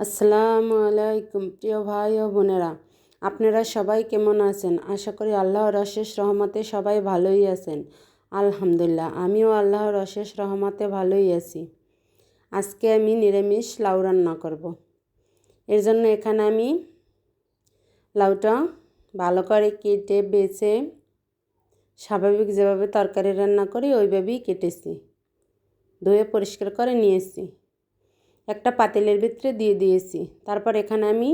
আসসালামু আলাইকুম, প্রিয় ভাই ও বোনেরা। আপনারা সবাই কেমন আছেন? আশা করি আল্লাহর অশেষ রহমতে সবাই ভালোই আছেন। আলহামদুলিল্লাহ, আমিও আল্লাহর অশেষ রহমতে ভালোই আছি। আজকে আমি নিরামিষ লাউ রান্না করব। এর জন্য এখানে আমি লাউটা ভালো করে কেটে, বেছে, স্বাভাবিক যেভাবে তরকারি রান্না করি, ওইভাবেই কেটেছি। ধুয়ে পরিষ্কার করে নিয়েছি। একটা পাতিলের ভিতরে দিয়ে দিয়েছি। তারপর এখানে আমি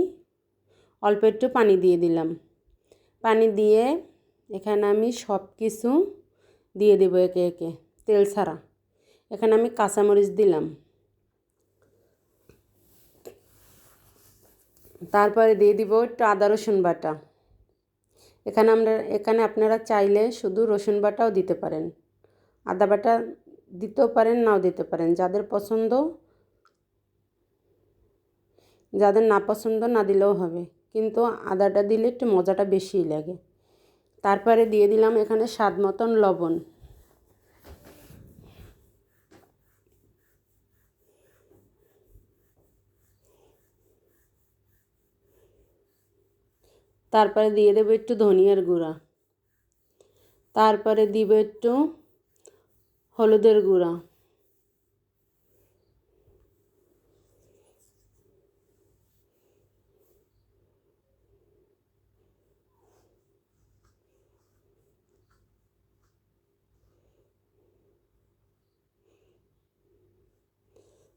অল্প একটু পানি দিয়ে দিলাম। পানি দিয়ে এখানে আমি সব কিছু দিয়ে দেব একে একে, তেল ছাড়া। এখানে আমি কাঁচামরিচ দিলাম। তারপরে দিয়ে দিব একটু আদা রসুন বাটা। এখানে আমরা, এখানে আপনারা চাইলে শুধু রসুন বাটাও দিতে পারেন। আদা বাটা দিতেও পারেন, নাও দিতে পারেন। যাদের পছন্দ যাদের না পছন্দ না দিলেও হবে। কিন্তু আদাটা দিলে একটু মজাটা বেশিই লাগে। তারপরে দিয়ে দিলাম এখানে স্বাদ মতন লবণ। তারপরে দিয়ে দেবো একটু ধনিয়ার গুঁড়া। তারপরে দিব একটু হলুদের গুঁড়া।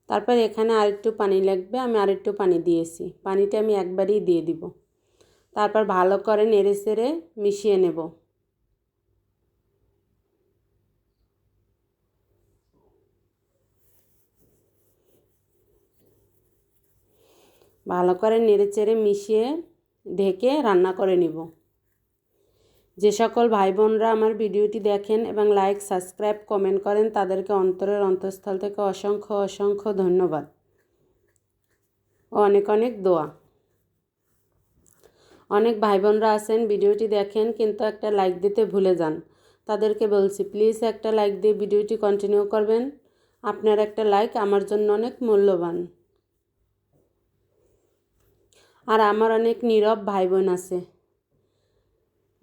তারপর এখানে আরেকটু পানি লাগবে, আমি আরেকটু পানি দিয়েছি। পানিটা আমি একবারই দিয়ে দিব। তারপর ভালো করে নেড়ে সেড়ে মিশিয়ে নেব। ভালো করে নেড়ে চেড়ে মিশিয়ে ঢেকে রান্না করে নিব। যে সকল ভাই বোনরা আমার ভিডিওটি দেখেন এবং লাইক, সাবস্ক্রাইব, কমেন্ট করেন, তাদেরকে অন্তরের অন্তঃস্থল থেকে অসংখ্য অসংখ্য ধন্যবাদ। ও অনেক অনেক দোয়া। অনেক ভাই বোনরা আছেন, ভিডিওটি দেখেন, কিন্তু একটা লাইক দিতে ভুলে যান। তাদেরকে বলছি, প্লিজ একটা লাইক দিয়ে ভিডিওটি কন্টিনিউ করবেন। আপনার একটা লাইক আমার জন্য অনেক মূল্যবান। আর আমার অনেক নীরব ভাই বোন আছে।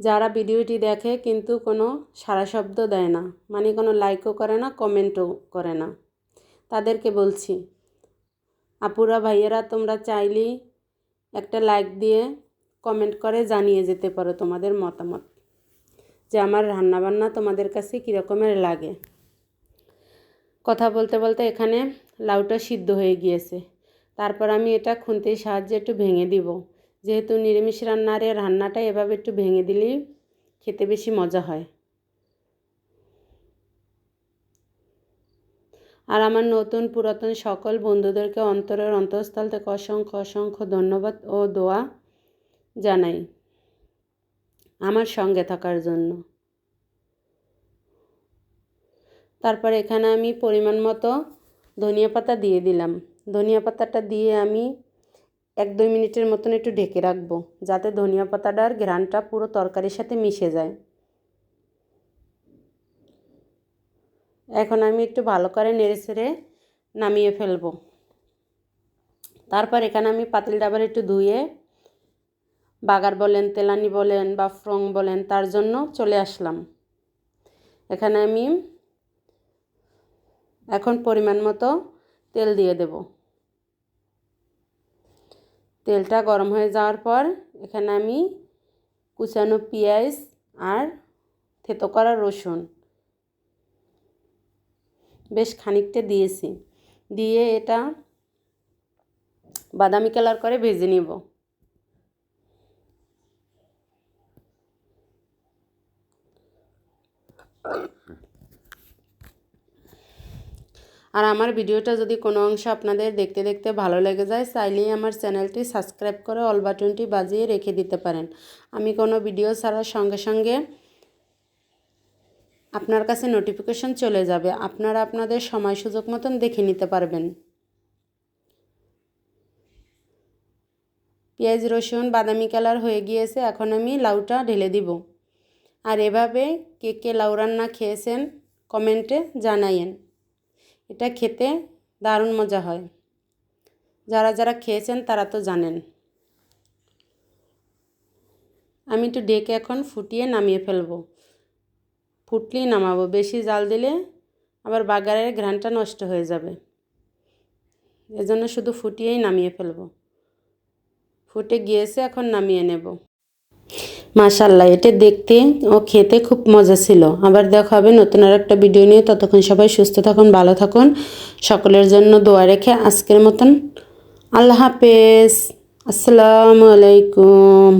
যারা ভিডিওটি দেখে কিন্তু কোনো সারা শব্দ দেয় না মানে কোনো লাইকও করে না কমেন্টও করে না। তাদেরকে বলছি, আপুরা, ভাইয়েরা, তোমরা চাইলেই একটা লাইক দিয়ে কমেন্ট করে জানিয়ে যেতে পারো তোমাদের মতামত, যে আমার রান্নাবান্না তোমাদের কাছে কীরকমের লাগে। কথা বলতে বলতে এখানে লাউটা সিদ্ধ হয়ে গিয়েছে। তারপর আমি এটা খুন্তির সাহায্যে একটু ভেঙে দিব। যেহেতু নিরামিষ রান্নার রান্নাটা এভাবে একটু ভেঙে দিলেই খেতে বেশি মজা হয়। আর আমার নতুন পুরাতন সকল বন্ধুদেরকে অন্তরের অন্তঃস্থল থেকে অসংখ্য অসংখ্য ধন্যবাদ ও দোয়া জানাই আমার সঙ্গে থাকার জন্য। তারপর এখানে আমি পরিমাণ মতো ধনিয়া পাতা দিয়ে দিলাম। ধনিয়া পাতাটা দিয়ে আমি এক দুই মিনিটের মতন একটু ঢেকে রাখব, যাতে ধনিয়া পাতাটার ঘ্রানটা পুরো তরকারির সাথে মিশে যায়। এখন আমি একটু ভালো করে নেড়ে ছেড়ে নামিয়ে ফেলব। তারপর এখানে আমি পাতিল ডাবার একটু ধুয়ে বাগার বলেন, তেলানি বলেন বা ফ্রং বলেন, তার জন্য চলে আসলাম। এখানে আমি এখন পরিমাণ মতো তেল দিয়ে দেবো। তেলটা গরম হয়ে যাওয়ার পর এখানে আমি কুচানো পেঁয়াজ আর থেতো করা রসুন বেশ খানিকটা দিয়েছি। দিয়ে এটা বাদামি কালার করে ভেজে নিব। আর আমার ভিডিওটা যদি কোনো অংশ আপনাদের দেখতে দেখতে ভালো লেগে যায়, চাইলেই আমার চ্যানেলটি সাবস্ক্রাইব করে অল বাটনটি বাজিয়ে রেখে দিতে পারেন। আমি কোনো ভিডিও ছাড়ার সঙ্গে সঙ্গে আপনার কাছে নোটিফিকেশন চলে যাবে। আপনারা আপনাদের সময় সুযোগ মতন দেখে নিতে পারবেন। পেঁয়াজ, রসুন, বাদামি কালার হয়ে গিয়েছে, এখন আমি লাউটা ঢেলে দিব। আর এভাবে কে কে লাউ রান্না খেয়েছেন কমেন্টে জানাইয়েন এটা খেতে দারুণ মজা হয়। যারা যারা খেয়েছেন তারা তো জানেন। আমি একটু ডেকে এখন ফুটিয়ে নামিয়ে ফেলব। ফুটলেই নামাবো। বেশি জাল দিলে আবার বাগারের ঘ্রানটা নষ্ট হয়ে যাবে। এজন্য শুধু ফুটিয়েই নামিয়ে ফেলব। ফুটে গিয়েছে, এখন নামিয়ে নেব। মাশাল্লাহ এটা দেখতে ও খেতে খুব মজা ছিল। আবার দেখা হবে নতুন আর একটা ভিডিও নিয়ে। ততক্ষণ সবাই সুস্থ থাকুন, ভালো থাকুন। সকলের জন্য দোয়া রেখে আজকের মতন আল্লাহ হাফেজ। আসসালামু আলাইকুম।